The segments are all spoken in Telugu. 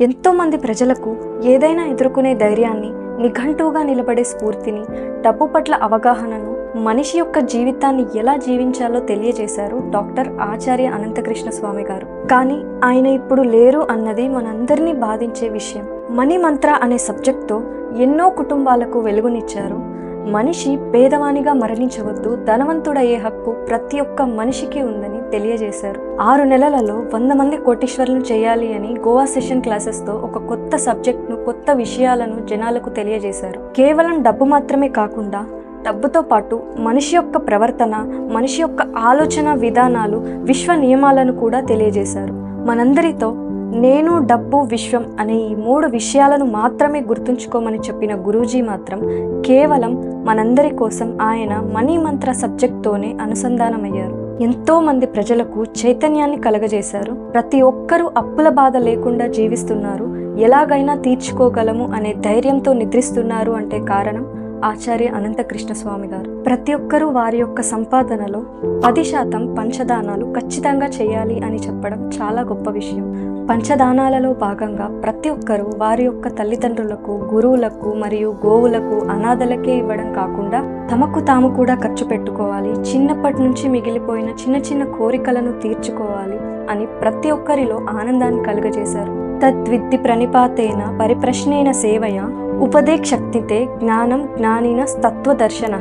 ఎంతోమంది ప్రజలకు ఏదైనా ఎదుర్కొనే ధైర్యాన్ని నిఘంటువుగా నిలబడే స్ఫూర్తిని డబ్బు పట్ల అవగాహనను మనిషి యొక్క జీవితాన్ని ఎలా జీవించాలో తెలియజేశారు డాక్టర్ ఆచార్య అనంతకృష్ణ స్వామి గారు. కానీ ఆయన ఇప్పుడు లేరు అన్నది మనందరినీ బాధించే విషయం. మణి మంత్ర అనే సబ్జెక్ట్తో ఎన్నో కుటుంబాలకు వెలుగునిచ్చారు. మనిషి పేదవానిగా మరణించవద్దు ధనవంతుడయ్యే హక్కు ప్రతి ఒక్క మనిషికి ఉందని తెలియజేశారు. ఆరు నెలలలో వంద మంది కోటీశ్వరులను చేయాలి అని గోవా సెషన్ క్లాసెస్తో ఒక కొత్త సబ్జెక్ట్ను కొత్త విషయాలను జనాలకు తెలియజేశారు. కేవలం డబ్బు మాత్రమే కాకుండా డబ్బుతో పాటు మనిషి యొక్క ప్రవర్తన మనిషి యొక్క ఆలోచన విధానాలు విశ్వ నియమాలను కూడా తెలియజేశారు. మనందరితో నేను డబ్బు విశ్వం అనే ఈ మూడు విషయాలను మాత్రమే గుర్తుంచుకోమని చెప్పిన గురూజీ మాత్రం కేవలం మనందరి కోసం ఆయన మనీ మంత్ర సబ్జెక్ట్తోనే అనుసంధానమయ్యారు. ఎంతో మంది ప్రజలకు చైతన్యాన్ని కలగజేశారు. ప్రతి ఒక్కరూ అప్పుల బాధ లేకుండా జీవిస్తున్నారు. ఎలాగైనా తీర్చుకోగలము అనే ధైర్యంతో నిద్రిస్తున్నారు అంటే కారణం? ఆచార్య అనంతకృష్ణ స్వామి గారు. ప్రతి ఒక్కరూ వారి యొక్క సంపాదనలో పది శాతం పంచదానాలు ఖచ్చితంగా చేయాలి అని చెప్పడం చాలా గొప్ప విషయం. పంచదానాలలో భాగంగా ప్రతి ఒక్కరూ వారి యొక్క తల్లిదండ్రులకు గురువులకు మరియు గోవులకు అనాథలకే ఇవ్వడం కాకుండా తమకు తాము కూడా ఖర్చు పెట్టుకోవాలి చిన్నప్పటి నుంచి మిగిలిపోయిన చిన్న చిన్న కోరికలను తీర్చుకోవాలి అని ప్రతి ఒక్కరిలో ఆనందాన్ని కలుగజేశారు. తద్విద్ది ప్రణిపాతేన పరిప్రశ్నేన సేవయ ఉపదేక్షక్తితే జ్ఞానం జ్ఞానిన తత్వదర్శన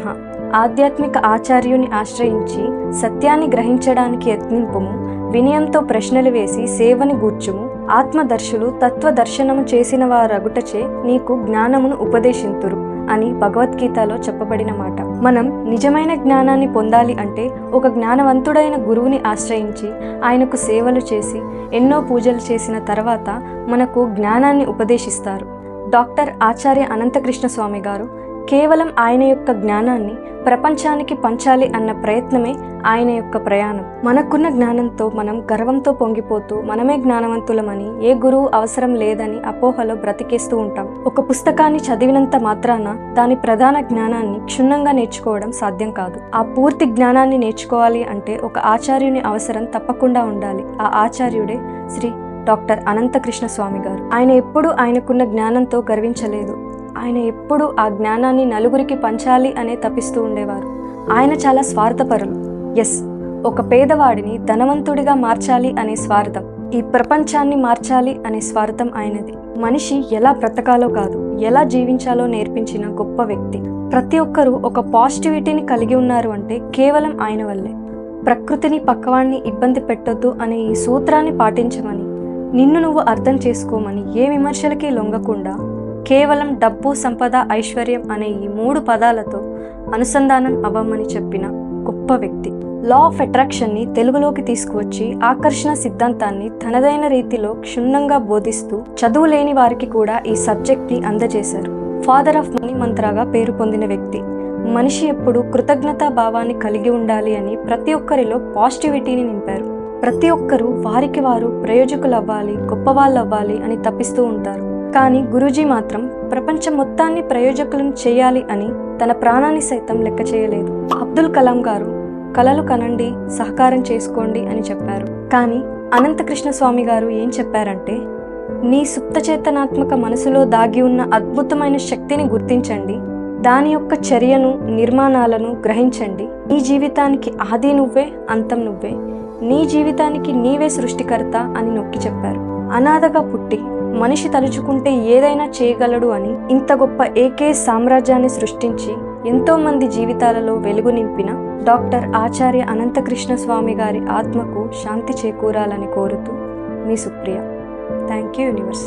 ఆధ్యాత్మిక ఆచార్యుని ఆశ్రయించి సత్యాన్ని గ్రహించడానికి యత్నింపుము వినయంతో ప్రశ్నలు వేసి సేవని గూర్చుము ఆత్మదర్శులు తత్వదర్శనము చేసిన వారగుటచే నీకు జ్ఞానమును ఉపదేశింతురు అని భగవద్గీతలో చెప్పబడిన మాట. మనం నిజమైన జ్ఞానాన్ని పొందాలి అంటే ఒక జ్ఞానవంతుడైన గురువుని ఆశ్రయించి ఆయనకు సేవలు చేసి ఎన్నో పూజలు చేసిన తర్వాత మనకు జ్ఞానాన్ని ఉపదేశిస్తారు. డాక్టర్ ఆచార్య అనంతకృష్ణ స్వామి గారు కేవలం ఆయన యొక్క జ్ఞానాన్ని ప్రపంచానికి పంచాలి అన్న ప్రయత్నమే ఆయన యొక్క ప్రయాణం. మనకున్న జ్ఞానంతో మనం గర్వంతో పొంగిపోతూ మనమే జ్ఞానవంతులమని ఏ గురువు అవసరం లేదని అపోహలో బ్రతికేస్తూ ఉంటాం. ఒక పుస్తకాన్ని చదివినంత మాత్రాన దాని ప్రధాన జ్ఞానాన్ని క్షుణ్ణంగా నేర్చుకోవడం సాధ్యం కాదు. ఆ పూర్తి జ్ఞానాన్ని నేర్చుకోవాలి అంటే ఒక ఆచార్యుని అవసరం తప్పకుండా ఉండాలి. ఆ ఆచార్యుడే శ్రీ డాక్టర్ అనంతకృష్ణ స్వామి గారు. ఆయన ఎప్పుడూ ఆయనకున్న జ్ఞానంతో గర్వించలేదు. ఆయన ఎప్పుడూ ఆ జ్ఞానాన్ని నలుగురికి పంచాలి అనే తపిస్తూ ఉండేవారు. ఆయన చాలా స్వార్థపరులు. ఎస్ ఒక పేదవాడిని ధనవంతుడిగా మార్చాలి అనే స్వార్థం ఈ ప్రపంచాన్ని మార్చాలి అనే స్వార్థం ఆయనది. మనిషి ఎలా బ్రతకాలో కాదు ఎలా జీవించాలో నేర్పించిన గొప్ప వ్యక్తి. ప్రతి ఒక్కరూ ఒక పాజిటివిటీని కలిగి ఉన్నారు అంటే కేవలం ఆయన వల్లే. ప్రకృతిని పక్కవాణ్ణి ఇబ్బంది పెట్టొద్దు అనే ఈ సూత్రాన్ని పాటించమని నిన్ను నువ్వు అర్థం చేసుకోమని ఏ విమర్శలకి లొంగకుండా కేవలం డబ్బు సంపద ఐశ్వర్యం అనే ఈ మూడు పదాలతో అనుసంధానం అవ్వమని చెప్పిన గొప్ప వ్యక్తి. లా ఆఫ్ అట్రాక్షన్ని తెలుగులోకి తీసుకువచ్చి ఆకర్షణ సిద్ధాంతాన్ని తనదైన రీతిలో క్షుణ్ణంగా బోధిస్తూ చదువు లేని వారికి కూడా ఈ సబ్జెక్ట్ని అందజేశారు. ఫాదర్ ఆఫ్ మనీ మంత్రాగా పేరు పొందిన వ్యక్తి. మనిషి ఎప్పుడు కృతజ్ఞతా భావాన్ని కలిగి ఉండాలి అని ప్రతి ఒక్కరిలో పాజిటివిటీని నింపారు. ప్రతి ఒక్కరూ వారికి వారు ప్రయోజకులు అవ్వాలి గొప్పవాళ్ళు అవ్వాలి అని తప్పిస్తూ ఉంటారు. కానీ గురూజీ మాత్రం ప్రపంచం మొత్తాన్ని ప్రయోజకులను చేయాలి అని తన ప్రాణాన్ని సైతం లెక్క చేయలేదు. అబ్దుల్ కలాం గారు కలలు కనండి సహకారం చేసుకోండి అని చెప్పారు. కానీ అనంతకృష్ణ స్వామి గారు ఏం చెప్పారంటే నీ సుప్తచేతనాత్మక మనసులో దాగి ఉన్న అద్భుతమైన శక్తిని గుర్తించండి. దాని యొక్క చర్యను నిర్మాణాలను గ్రహించండి. నీ జీవితానికి ఆది నువ్వే అంతం నువ్వే. నీ జీవితానికి నీవే సృష్టికర్త అని నొక్కి చెప్పారు. అనాథగా పుట్టి మనిషి తలుచుకుంటే ఏదైనా చేయగలడు అని ఇంత గొప్ప ఏకే సామ్రాజ్యాన్ని సృష్టించి ఎంతో మంది జీవితాలలో వెలుగు నింపిన డాక్టర్ ఆచార్య అనంతకృష్ణ స్వామి గారి ఆత్మకు శాంతి చేకూరాలని కోరుతూ మీ సుప్రియ. Thank you universe.